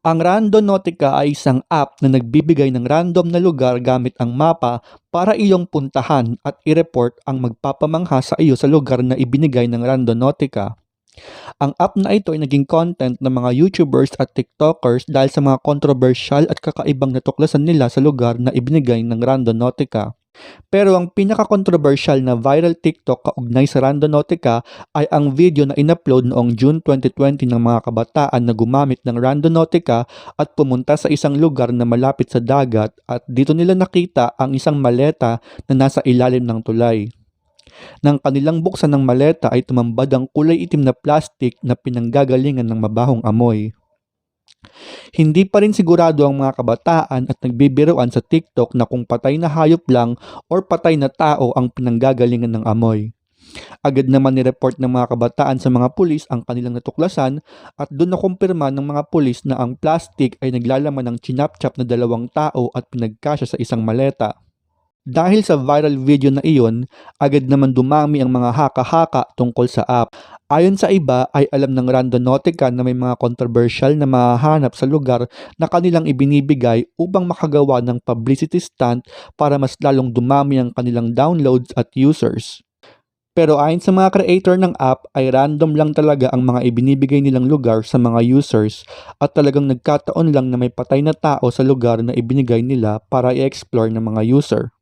Ang Randonautica ay isang app na nagbibigay ng random na lugar gamit ang mapa para iyong puntahan at i-report ang magpapamangha sa iyo sa lugar na ibinigay ng Randonautica. Ang app na ito ay naging content ng mga YouTubers at TikTokers dahil sa mga controversial at kakaibang natuklasan nila sa lugar na ibinigay ng Randonautica. Pero ang pinaka-controversial na viral TikTok kaugnay sa Randonautica ay ang video na inupload noong June 2020 ng mga kabataan na gumamit ng Randonautica at pumunta sa isang lugar na malapit sa dagat at dito nila nakita ang isang maleta na nasa ilalim ng tulay. Nang kanilang buksan ng maleta ay tumambad ang kulay itim na plastic na pinanggagalingan ng mabahong amoy. Hindi pa rin sigurado ang mga kabataan at nagbibiruan sa TikTok na kung patay na hayop lang or patay na tao ang pinanggagalingan ng amoy. Agad naman ni-report ng mga kabataan sa mga pulis ang kanilang natuklasan at doon nakumpirma ng mga pulis na ang plastic ay naglalaman ng chinapchap na dalawang tao at pinagkasya sa isang maleta. Dahil sa viral video na iyon, agad naman dumami ang mga haka-haka tungkol sa app. Ayon sa iba ay alam ng Randonautica na may mga controversial na mahahanap sa lugar na kanilang ibinibigay upang makagawa ng publicity stunt para mas lalong dumami ang kanilang downloads at users. Pero ayon sa mga creator ng app ay random lang talaga ang mga ibinibigay nilang lugar sa mga users at talagang nagkataon lang na may patay na tao sa lugar na ibinigay nila para i-explore ng mga user.